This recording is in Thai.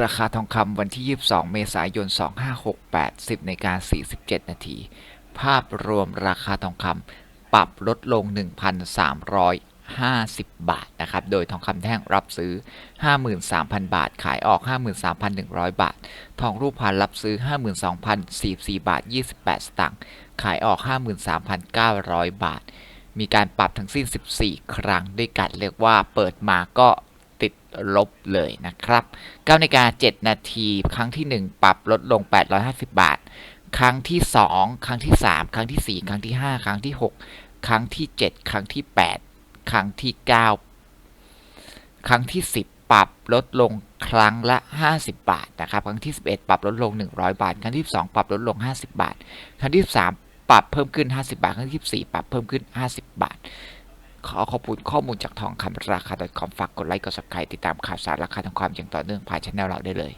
ราคาทองคำวันที่ 22 เมษายน 2568 10นาฬิกา47 นาที ภาพรวมราคาทองคำปรับลดลง 1,350 บาทนะครับ โดยทองคำแท่งรับซื้อ 53,000 บาท ขายออก 53,100 บาท ทองรูปพรรณรับซื้อ 52,044 บาท 28 สตางค์ ขายออก 53,900 บาท มีการปรับทั้งสิ้น 14 ครั้งด้วยกัน เรียกว่าเปิดมาก็ ติดลบเลยนะครับ9นาฬิกา7นาที ครั้งที่ 1 ปรับลดลง 850 บาท ครั้งที่ 2 ครั้งที่ 3 ครั้งที่ 4 ครั้งที่ 5 ครั้งที่ 6 ครั้งที่ 7 ครั้งที่ 8 ครั้งที่ 9 ครั้งที่ 10 ปรับลดลงครั้งละ 50 บาทนะครับครั้งที่ 11 ปรับลดลง 100 บาท ครั้งที่ 2 ปรับลดลง 50 บาท ครั้งที่ 3 ปรับเพิ่มขึ้น 50 บาท ครั้งที่ 4 ปรับเพิ่มขึ้น 50 บาท ขอขอบคุณข้อมูลจากทองคำราคา .com ฝากกดไลค์กด subscribe ติดตามข่าวสารราคาทองคำอย่างต่อเนื่องผ่านช่องเราได้เลย